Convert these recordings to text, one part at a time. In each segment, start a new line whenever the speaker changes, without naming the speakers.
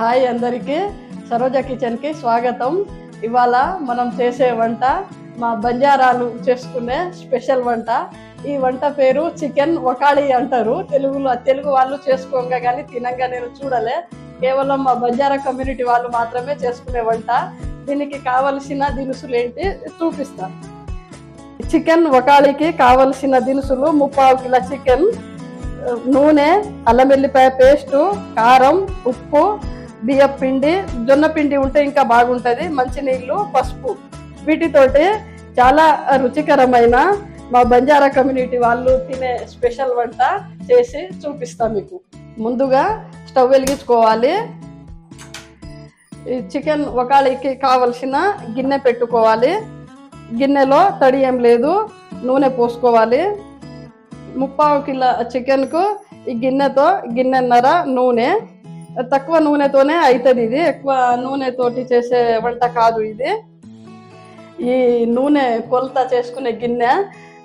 Hi అందరికీ. సరోజ కిచెన్కి స్వాగతం. ఇవాళ మనం చేసే వంట మా బంజారాలు చేసుకునే స్పెషల్ వంట. ఈ వంట పేరు చికెన్ ఒకాళి అంటారు. తెలుగులో తెలుగు వాళ్ళు చేసుకోగా కానీ తినంగా నేను చూడలే. కేవలం మా బంజారా కమ్యూనిటీ వాళ్ళు మాత్రమే చేసుకునే వంట. దీనికి కావలసిన దినుసులు ఏంటి చూపిస్తాను. చికెన్ వకాళికి కావలసిన దినుసులు ముప్పావు కిలో చికెన్ నూనె అల్లం వెల్లిపాయ పేస్టు కారం ఉప్పు బియ్యం పిండి జొన్న పిండి ఉంటే ఇంకా బాగుంటుంది. మంచినీళ్ళు పసుపు. వీటితోటి చాలా రుచికరమైన మా బంజారా కమ్యూనిటీ వాళ్ళు తినే స్పెషల్ వంట చేసి చూపిస్తాం మీకు. ముందుగా స్టవ్ వెలిగించుకోవాలి. ఈ చికెన్ ఒకళ్ళకి కావలసిన గిన్నె పెట్టుకోవాలి. గిన్నెలో తడి ఏం లేదు. నూనె పోసుకోవాలి. ముప్పావు కిలో చికెన్కు ఈ గిన్నెతో గిన్నెన్నర నూనె తక్కువ నూనెతోనే అవుతుంది ఇది. ఎక్కువ నూనెతోటి చేసే వంట కాదు ఇది. ఈ నూనె కొలత చేసుకునే గిన్నె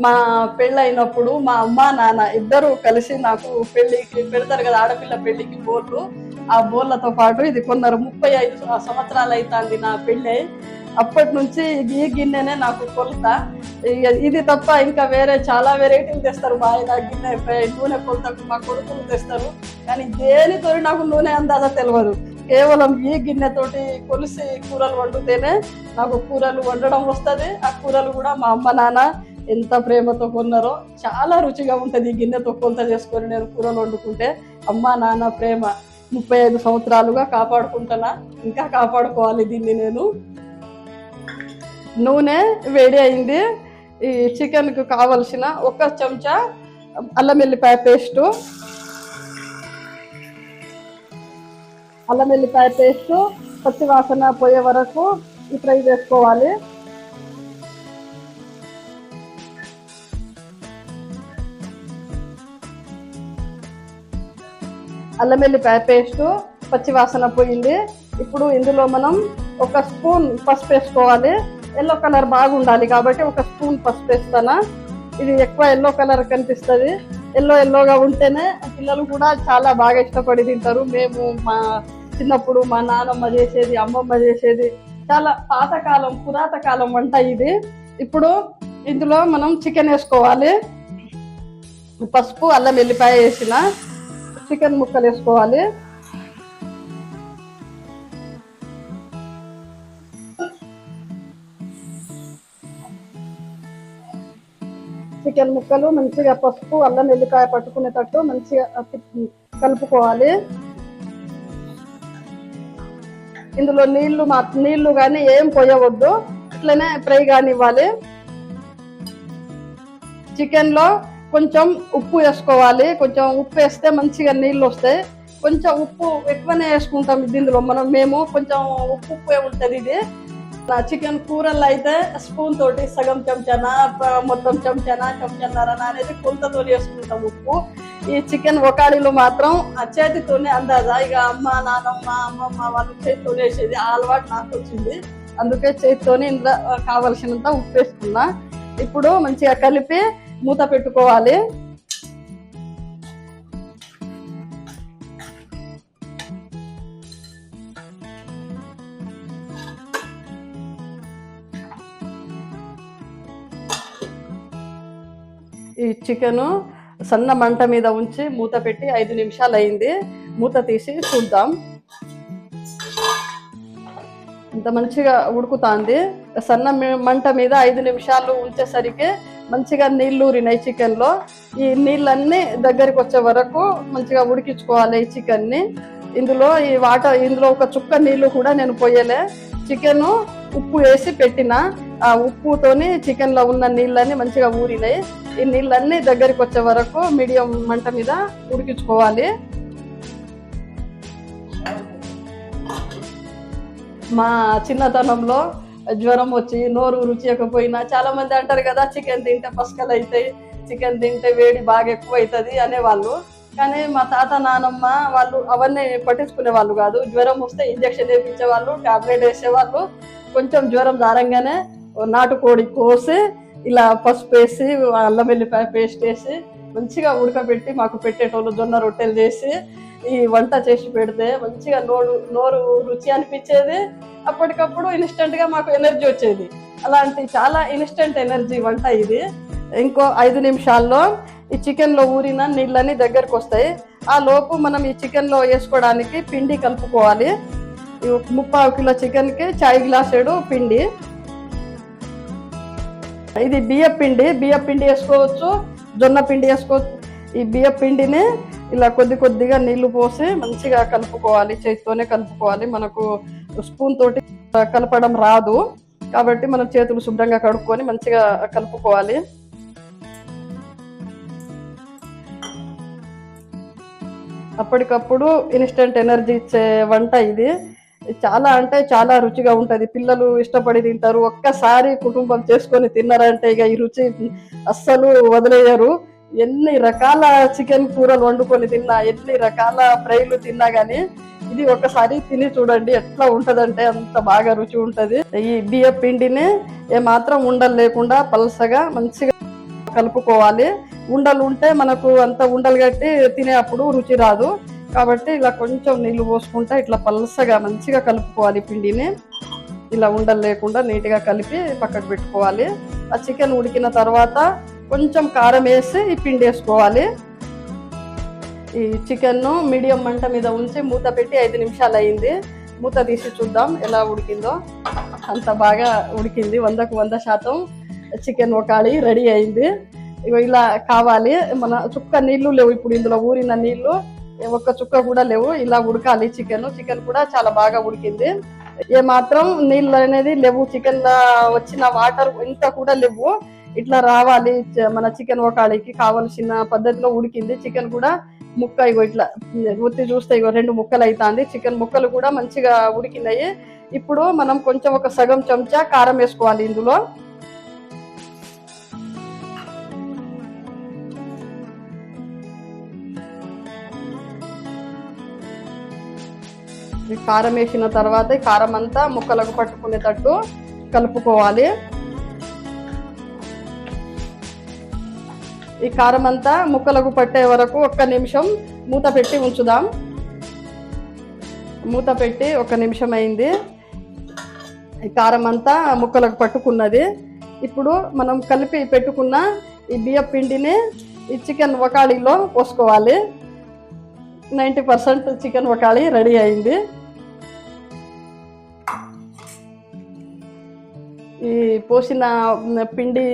మా పెళ్ళైనప్పుడు మా అమ్మ నాన్న ఇద్దరు కలిసి నాకు పెళ్ళికి పెడతారు కదా ఆడపిల్ల పెళ్ళికి బోర్లు. ఆ బోర్లతో పాటు ఇది కొందరు ముప్పై ఐదు సంవత్సరాలు అవుతుంది నా పెళ్ళి. అప్పటి నుంచి ఈ గిన్నెనే నాకు కొలత. ఇది తప్ప ఇంకా వేరే చాలా వెరైటీలు తెస్తారు. మా ఆయన గిన్నె నూనె కొలతకు మా కొడుకులు తెస్తారు. కానీ దేనితో నాకు నూనె అందాజ తెలియదు కేవలం ఈ గిన్నెతోటి కొలిసి కూరలు వండితేనే నాకు కూరలు వండడం వస్తుంది. ఆ కూరలు కూడా మా అమ్మ నాన్న ఎంత ప్రేమతో కొన్నారో చాలా రుచిగా ఉంటుంది ఈ గిన్నెతో కొలత చేసుకొని నేను కూరలు వండుకుంటే. అమ్మ నాన్న ప్రేమ ముప్పై ఐదు సంవత్సరాలుగా కాపాడుకుంటున్నా. ఇంకా కాపాడుకోవాలి దీన్ని నేను. నూనె వేడి అయింది. ఈ చికెన్కు కావలసిన ఒక చెంచా అల్లం వెల్లిపాయ పేస్టు. అల్లం వెల్లిపాయ పేస్ట్ పచ్చి వాసన పోయే వరకు ఈ ఫ్రై చేసుకోవాలి అల్లం వెల్లిపాయ పేస్ట్ పచ్చి వాసన పోయింది. ఇప్పుడు ఇందులో మనం ఒక స్పూన్ పసుపు వేసుకోవాలి. ఎల్లో కలర్ బాగుండాలి కాబట్టి ఒక స్పూన్ పసుపు వేస్తానా. ఇది ఎక్కువ ఎల్లో కలర్ కనిపిస్తుంది. ఎల్లో ఎల్లోగా ఉంటేనే పిల్లలు కూడా చాలా బాగా ఇష్టపడి తింటారు. మేము మా చిన్నప్పుడు మా నానమ్మ చేసేది అమ్మమ్మ చేసేది చాలా పాతకాలం పురాతకాలం వంట ఇది. ఇప్పుడు ఇందులో మనం చికెన్ వేసుకోవాలి. పసుపు అల్లం వెల్లిపాయ వేసిన చికెన్ ముక్కలు వేసుకోవాలి. చికెన్ ముక్కలు మంచిగా పసుపు అల్లం వెల్లిపాయ పట్టుకునేటట్టు మంచిగా కలుపుకోవాలి. ఇందులో నీళ్ళు మా నీళ్ళు కానీ ఏం పోయవద్దు. ఇట్లనే ఫ్రై కానివ్వాలి చికెన్లో కొంచెం ఉప్పు వేసుకోవాలి. కొంచెం ఉప్పు వేస్తే మంచిగా నీళ్ళు వస్తాయి. కొంచెం ఉప్పు ఎక్కువనే వేసుకుంటాం దీనిలో మనం. మేము కొంచెం ఉప్పు ఉప్పే ఉంటుంది ఇది. నా చికెన్ కూరల్లో అయితే స్పూన్ తోటి సగం చెంచానా మొత్తం చెంచానా చెంచాన్నరనా అనేది కొంతతో వేసుకుంటాం ఉప్పు. ఈ చికెన్ ఒకాడిలో మాత్రం ఆ చేతితోనే అందాజా. ఇక అమ్మ నాన్నమ్మ అమ్మమ్మ వాళ్ళు చేతితో వేసేది. ఆ అలవాటు నాకు వచ్చింది. అందుకే చేతితోనే ఇందులో కావలసినంత ఉప్పు వేసుకున్నా. ఇప్పుడు మంచిగా కలిపి మూత పెట్టుకోవాలి. ఈ చికెను సన్న మంట మీద ఉంచి మూత పెట్టి ఐదు నిమిషాలు అయింది మూత తీసి చూద్దాం. ఇంత మంచిగా ఉడుకుతాంది. సన్న మంట మీద ఐదు నిమిషాలు ఉంచేసరికి మంచిగా నీళ్ళు ఊరినాయి చికెన్లో. ఈ నీళ్ళన్నీ దగ్గరికి వచ్చే వరకు మంచిగా ఉడికించుకోవాలి ఈ చికెన్ని. ఇందులో ఈ వాటర్ ఇందులో ఒక చుక్క నీళ్ళు కూడా నేను పోయలే. చికెన్ ఉప్పు వేసి పెట్టిన. ఆ ఉప్పుతోని చికెన్లో ఉన్న నీళ్ళన్నీ మంచిగా ఊరినాయి. ఈ నీళ్ళన్నీ దగ్గరికి వచ్చే వరకు మీడియం మంట మీద ఉడికించుకోవాలి. మా చిన్నతనంలో జ్వరం వచ్చి నోరు రుచియకపోయినా చాలా మంది అంటారు కదా చికెన్ తింటే పసకలు అవుతాయి చికెన్ తింటే వేడి బాగా ఎక్కువ అవుతుంది అనేవాళ్ళు. కానీ మా తాత నానమ్మ వాళ్ళు అవన్నీ పట్టించుకునే వాళ్ళు కాదు. జ్వరం వస్తే ఇంజక్షన్ వేయించేవాళ్ళు టాబ్లెట్ వేసేవాళ్ళు. కొంచెం జ్వరం దారంగానే నాటుకోడి కోసి ఇలా పసుపు వేసి అల్లం వెల్లిపాయ పేస్ట్ వేసి మంచిగా ఉడకబెట్టి మాకు పెట్టేటోళ్ళు జొన్న రొట్టెలు చేసి ఈ వంట చేసి పెడితే మంచిగా నోరు నోరు రుచి అనిపించేది. అప్పటికప్పుడు ఇన్స్టెంట్గా మాకు ఎనర్జీ వచ్చేది. అలాంటి చాలా ఇన్స్టెంట్ ఎనర్జీ వంట ఇది. ఇంకో ఐదు నిమిషాల్లో ఈ చికెన్లో ఊరిన నీళ్ళని దగ్గరకు వస్తాయి. ఆ లోపు మనం ఈ చికెన్లో వేసుకోవడానికి పిండి కలుపుకోవాలి. ముప్పావు కిలో చికెన్కి చాయ్ గ్లాసేడు పిండి. ఇది బియ్య పిండి బియ్య పిండి వేసుకోవచ్చు జొన్న పిండి వేసుకోవచ్చు. ఈ బియ్య పిండిని ఇలా కొద్ది కొద్దిగా నీళ్ళు పోసి మంచిగా కలుపుకోవాలి చేతితోనే కలుపుకోవాలి. మనకు స్పూన్ తోటి కలపడం రాదు. కాబట్టి మనం చేతులు శుభ్రంగా కడుక్కొని మంచిగా కలుపుకోవాలి. అప్పటికప్పుడు ఇన్స్టెంట్ ఎనర్జీ ఇచ్చే వంట ఇది. చాలా అంటే చాలా రుచిగా ఉంటది. పిల్లలు ఇష్టపడి తింటారు. ఒక్కసారి కుటుంబం చేసుకొని తిన్నారంటే ఇక ఈ రుచి అస్సలు వదిలేయరు. ఎన్ని రకాల చికెన్ కూరలు వండుకొని తిన్నా ఎన్ని రకాల ఫ్రైలు తిన్నా గానీ ఇది ఒకసారి తిని చూడండి ఎట్లా ఉంటదంటే అంత బాగా రుచి ఉంటది. ఈ బియ్య పిండిని మాత్రం ఉండలు లేకుండా పలసగా మంచిగా కలుపుకోవాలి. ఉండలు ఉంటే మనకు అంత ఉండలు కట్టి తినేటప్పుడు రుచి రాదు. కాబట్టి ఇలా కొంచెం నీళ్ళు పోసుకుంటా ఇట్లా పలసగా మంచిగా కలుపుకోవాలి పిండిని. ఇలా ఉండలు లేకుండా నీట్గా కలిపి పక్కకు పెట్టుకోవాలి. ఆ చికెన్ ఉడికిన తర్వాత కొంచెం కారం వేసి ఈ పిండి వేసుకోవాలి. ఈ చికెన్ మీడియం మంట మీద ఉంచి మూత పెట్టి ఐదు నిమిషాలు అయింది. మూత తీసి చూద్దాం ఎలా ఉడికిందో. అంత బాగా ఉడికింది. వందకు వంద శాతం చికెన్ ఒకాళి రెడీ అయింది. ఇలా కావాలి. మన చుక్క నీళ్ళు లేవు ఇప్పుడు ఇందులో ఊరిన నీళ్ళు. ఒక్క చుక్క కూడా లేవు. ఇలా ఉడకాలి చికెన్. చికెన్ కూడా చాలా బాగా ఉడికింది. ఏ మాత్రం నీళ్ళు అనేది లేవు. చికెన్ వచ్చిన వాటర్ ఇంత కూడా లేవు. ఇట్లా రావాలి. మన చికెన్ ఒకాళికి కావలసిన పద్ధతిలో ఉడికింది. చికెన్ కూడా ముక్క ఇగో ఇట్లా ఉత్తి చూస్తే ఇగో రెండు ముక్కలు అవుతుంది చికెన్ ముక్కలు కూడా మంచిగా ఉడికినాయి ఇప్పుడు మనం కొంచెం ఒక సగం చెంచా కారం వేసుకోవాలి ఇందులో. కారం వేసిన తర్వాత ఈ కారం అంతా ముక్కలకు పట్టుకునేటట్టు కలుపుకోవాలి. ఈ కారం అంతా ముక్కలకు పట్టే వరకు ఒక్క నిమిషం మూత పెట్టి ఉంచుదాం. మూత పెట్టి ఒక నిమిషం అయింది. ఈ కారం అంతా ముక్కలకు పట్టుకున్నది. ఇప్పుడు మనం కలిపి పెట్టుకున్న ఈ బియ్య పిండిని ఈ చికెన్ వకాళీలో పోసుకోవాలి. నైంటీ పర్సెంట్ చికెన్ వకాళీ రెడీ అయింది. ఈ పోసిన పిండి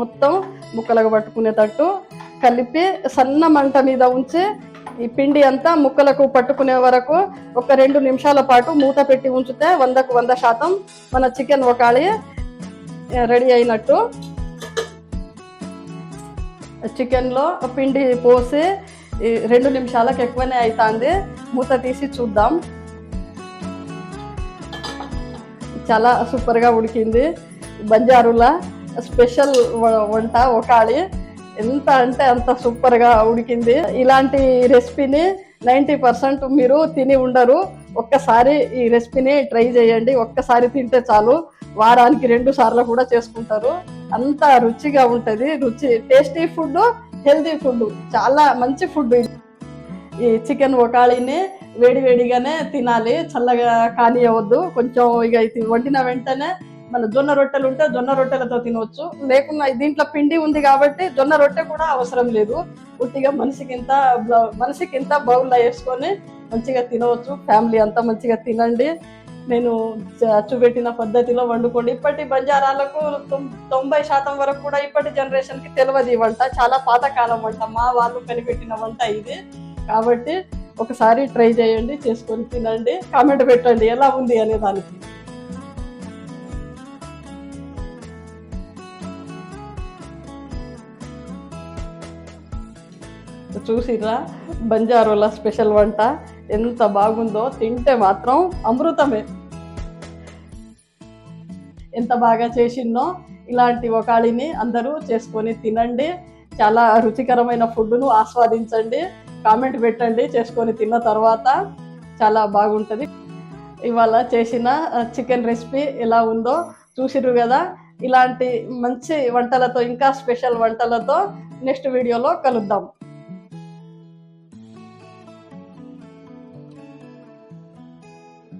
మొత్తం ముక్కలకు పట్టుకునేటట్టు కలిపి సన్న మంట మీద ఉంచి ఈ పిండి అంతా ముక్కలకు పట్టుకునే వరకు ఒక రెండు నిమిషాల పాటు మూత పెట్టి ఉంచితే వందకు వంద శాతం మన చికెన్ ఒకళి రెడీ అయినట్టు. చికెన్లో పిండి పోసి ఈ రెండు నిమిషాలకు ఎక్కువనే అవుతుంది మూత తీసి చూద్దాం. చాలా సూపర్గా ఉడికింది. బంజారుల స్పెషల్ వ- వంట ఒకాళి. ఎంత అంటే అంత సూపర్గా ఉడికింది. ఇలాంటి రెసిపీని నైంటీ పర్సెంట్ మీరు తిని ఉండరు. ఒక్కసారి ఈ రెసిపీని ట్రై చేయండి. ఒక్కసారి తింటే చాలు. వారానికి రెండు సార్లు కూడా చేసుకుంటారు. అంత రుచిగా ఉంటది. రుచి టేస్టీ ఫుడ్ హెల్తీ ఫుడ్ చాలా మంచి ఫుడ్ ఇది. ఈ చికెన్ ఒకాళిని వేడి వేడిగానే తినాలి. చల్లగా కానియవద్దు కొంచెం ఇక ఇది వండిన వెంటనే మన జొన్న రొట్టెలు ఉంటే జొన్న రొట్టెలతో తినవచ్చు లేకున్నా దీంట్లో పిండి ఉంది కాబట్టి జొన్న రొట్టె కూడా అవసరం లేదు. ఉట్టిగా మనిషికి ఇంత మనిషికి ఇంత బౌల్లో వేసుకొని మంచిగా తినవచ్చు ఫ్యామిలీ అంతా మంచిగా తినండి. నేను చూపెట్టిన పద్ధతిలో వండుకోండి. ఇప్పటి బంజారాలకు తొం- తొంభై శాతం వరకు కూడా ఇప్పటి జనరేషన్కి తెలియదు ఈ వంట. చాలా పాతకాలం వంట. మా వాళ్ళు కనిపెట్టిన వంట ఇది. కాబట్టి ఒకసారి ట్రై చేయండి చేసుకొని తినండి. కామెంట్ పెట్టండి ఎలా ఉంది అనే దానికి. చూసిరా? బంజారోల స్పెషల్ వంట ఎంత బాగుందో తింటే మాత్రం అమృతమే. ఎంత బాగా చేసిందో ఇలాంటి ఒకాళిని అందరూ చేసుకొని తినండి. చాలా రుచికరమైన ఫుడ్ను ఆస్వాదించండి. కామెంట్ పెట్టండి చేసుకొని తిన్న తర్వాత చాలా బాగుంటుంది. ఇవాళ చేసిన చికెన్ రెసిపీ ఎలా ఉందో చూసిరు కదా? ఇలాంటి మంచి వంటలతో ఇంకా స్పెషల్ వంటలతో నెక్స్ట్ వీడియోలో కలుద్దాం.